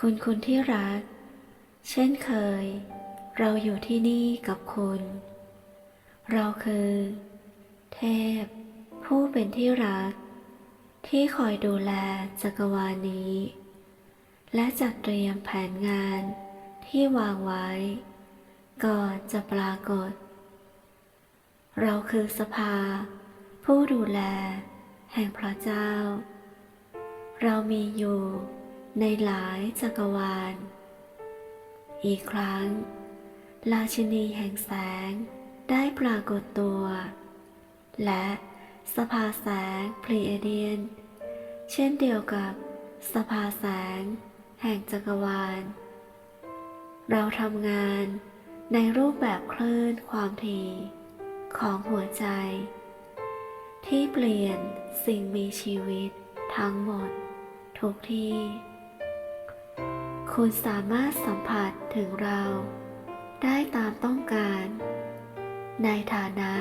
คุณคุณที่รัก เช่นเคย เราอยู่ที่นี่กับคุณ เราคือ เทพ ผู้เป็นที่รัก ที่คอยดูแลจักรวาลนี้ และจัดเตรียมแผนงานที่วางไว้ ก่อนจะปรากฏ เราคือสภา ผู้ดูแล แห่งพระเจ้า เรามีอยู่ ในหลายจักรวาล อีกครั้ง ราชินีแห่งแสงได้ปรากฏตัว และสภาแสงพลีเอเดียน เช่นเดียวกับสภาแสงแห่งจักรวาล เราทำงานในรูปแบบคลื่นความถี่ของหัวใจ ที่เปลี่ยนสิ่งมีชีวิตทั้งหมดทุกที่ คุณสามารถสัมผัสถึงเรา ได้ตามต้องการ ในฐานะ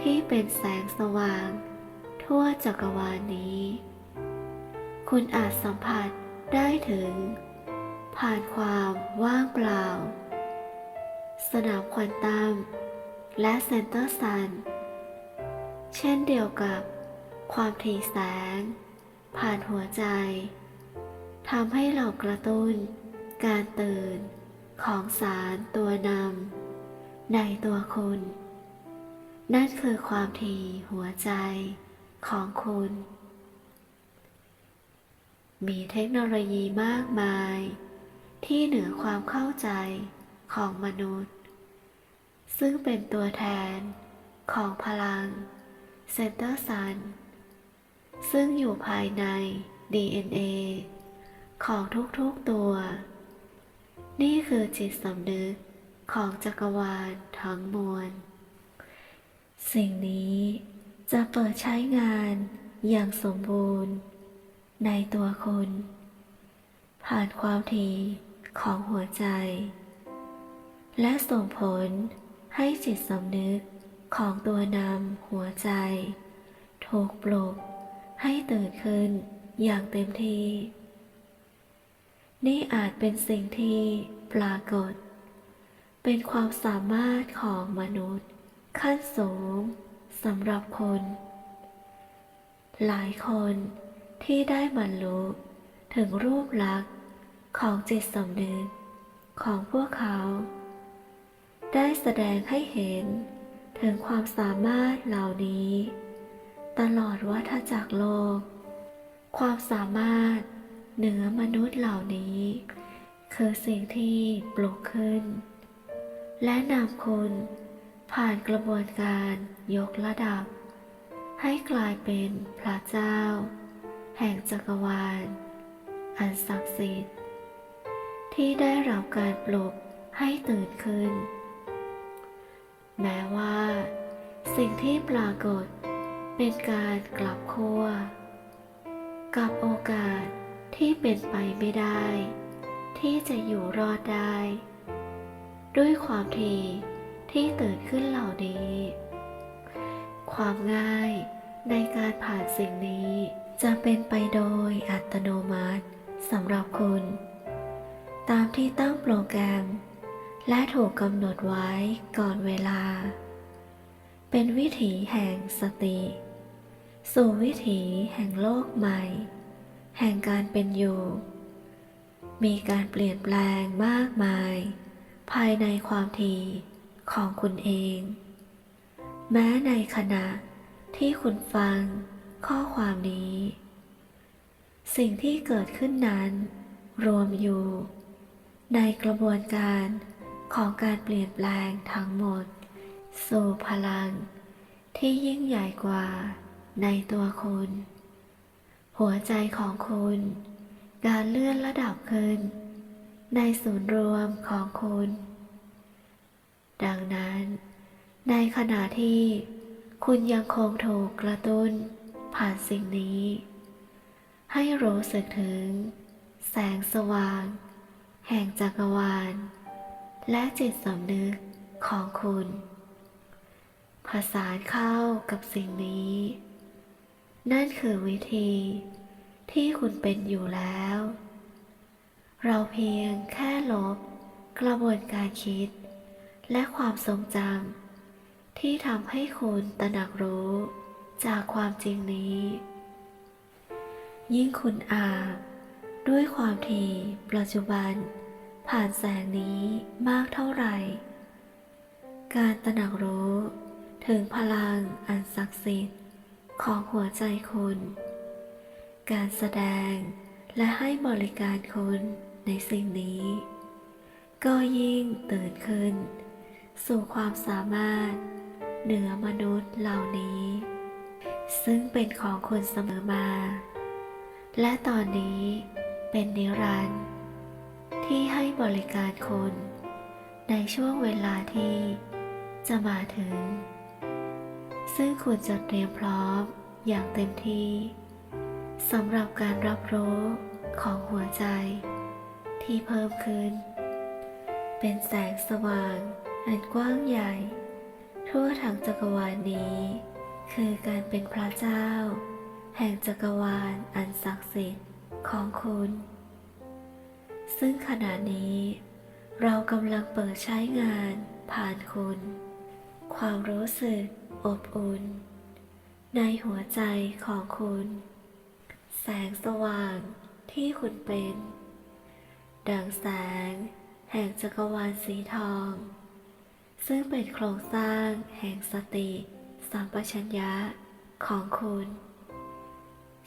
ที่เป็นแสงสว่าง ทั่วจักรวาลนี้ คุณอาจสัมผัสได้ถึง ผ่านความว่างเปล่า สนามควอนตัมและเซนเตอร์ซัน เช่นเดียวกับความถี่แสง ผ่านหัวใจ ทำให้เรากระตุ้น การตื่นของสารตัวนำในตัวคุณ นั่นคือความถี่หัวใจของคุณ มีเทคโนโลยีมากมาย ที่เหนือความเข้าใจของมนุษย์ ซึ่งเป็นตัวแทนของพลังเซนเตอร์ซันซึ่งอยู่ภายใน DNA ของทุกๆตัว นี่คือจิตสำนึกของจักรวาลทั้งมวล สิ่งนี้จะเปิดใช้งานอย่างสมบูรณ์ ในตัวคุณ ผ่านความถี่ของหัวใจ และส่งผลให้จิตสำนึกของตัวนำหัวใจ ถูกปลุกให้ตื่นขึ้นอย่างเต็มที่ นี่อาจเป็นสิ่งที่ปรากฏ เป็นความสามารถของมนุษย์ ขั้นสูงสำหรับคน หลายคนที่ได้บรรลุถึงรูปลักษณ์ของจิตสำนึกของพวกเขา ได้แสดงให้เห็นถึงความสามารถเหล่านี้ ตลอดวัฏจักรโลก ความสามารถ เหนือมนุษย์เหล่านี้ คือสิ่งที่ปลุกขึ้น และนำคุณผ่านกระบวนการยกระดับ ให้กลายเป็นพระเจ้า แห่งจักรวาล อันศักดิ์สิทธิ์ ที่ได้รับการปลุกให้ตื่นขึ้น แม้ว่า สิ่งที่ปรากฏเป็นการกลับขั้วกับโอ ที่เป็นไปไม่ได้ ที่จะอยู่รอดได้ ด้วยความถี่ที่ตื่นขึ้นเหล่านี้ ความง่ายในการผ่านสิ่งนี้จะเป็นไปโดยอัตโนมัติสำหรับคุณ ตามที่ตั้งโปรแกรม และถูกกำหนดไว้ก่อนเวลา เป็นวิถีแห่งสติ สู่วิถีแห่งโลกใหม่ แห่งการเป็นอยู่ มีการเปลี่ยนแปลงมากมาย ภายในความถี่ของคุณเอง แม้ในขณะที่คุณฟังข้อความนี้ สิ่งที่เกิดขึ้นนั้น รวมอยู่ ในกระบวนการของการเปลี่ยนแปลงทั้งหมด สู่พลังที่ยิ่งใหญ่กว่าในตัวคุณ หัวใจของคุณ การเลื่อนระดับขึ้น ในศูนย์รวมของคุณ ดังนั้น ในขณะที่คุณยังคงถูกกระตุ้นผ่านสิ่งนี้ ให้รู้สึกถึง แสงสว่าง แห่งจักรวาล และจิตสำนึกของคุณ ผสานเข้ากับสิ่งนี้ นั่นคือวิธี ที่คุณเป็นอยู่แล้ว เราเพียงแค่ลบ กระบวนการคิด และความทรงจำที่ทำให้คุณตระหนักรู้จากความจริงนี้ ยิ่งคุณอาบด้วยความถี่ปัจจุบัน ผ่านแสงนี้มากเท่าไหร่ การตระหนักรู้ถึงพลังอันศักดิ์สิทธิ์ ของหัวใจคุณ การแสดงและให้บริการคุณในสิ่งนี้ ก็ยิ่งตื่นขึ้น สู่ความสามารถ เหนือมนุษย์เหล่านี้ ซึ่งเป็นของคุณเสมอมา และตอนนี้เป็นนิรันดร์ที่ให้บริการคุณในช่วงเวลาที่จะมาถึง ซึ่งคุณจะเตรียมพร้อมอย่างเต็มที่สำหรับการรับรู้ของหัวใจ ที่เพิ่มขึ้น เป็นแสงสว่างอันกว้างใหญ่ ทั่วทั้งจักรวาลนี้ คือการเป็นพระเจ้า แห่งจักรวาลอันศักดิ์สิทธิ์ของคุณ ซึ่งขณะนี้ เรากำลังเปิดใช้งานผ่านคุณ ความรู้สึก อบอุ่น ในหัวใจของคุณ แสงสว่างที่คุณเป็น ดังแสงแห่งจักรวาลสีทอง ซึ่งเป็นโครงสร้างแห่งสติสัมปชัญญะของคุณ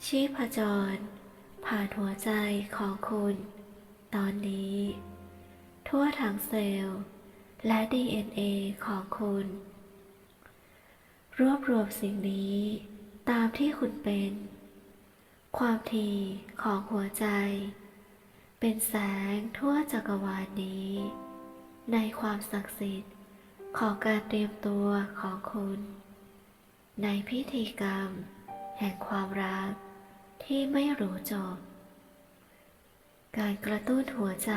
ชีพจร ผ่านหัวใจของคุณ ตอนนี้ ทั่วทั้งเซลล์และ DNA ของคุณ รวบรวมสิ่งนี้ตามที่คุณเป็น ความถี่ของหัวใจ เป็นแสงทั่วจักรวาลนี้ ในความศักดิ์สิทธิ์ของการเตรียมตัวของคุณ ในพิธีกรรม แห่งความรักที่ไม่รู้จบ การกระตุ้นหัวใจ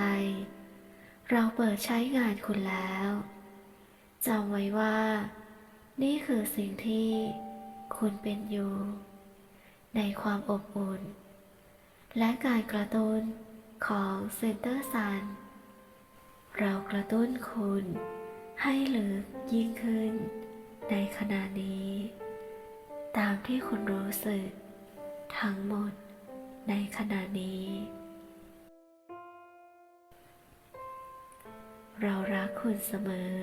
เราเปิดใช้งานคุณแล้วจำไว้ว่า นี่คือสิ่งที่คุณเป็นอยู่ ในความอบอุ่น และการกระตุ้นของเซนเตอร์ซัน เรากระตุ้นคุณให้ลึกยิ่งขึ้น ในขณะนี้ ตามที่คุณรู้สึก ทั้งหมดในขณะนี้ เรารักคุณเสมอ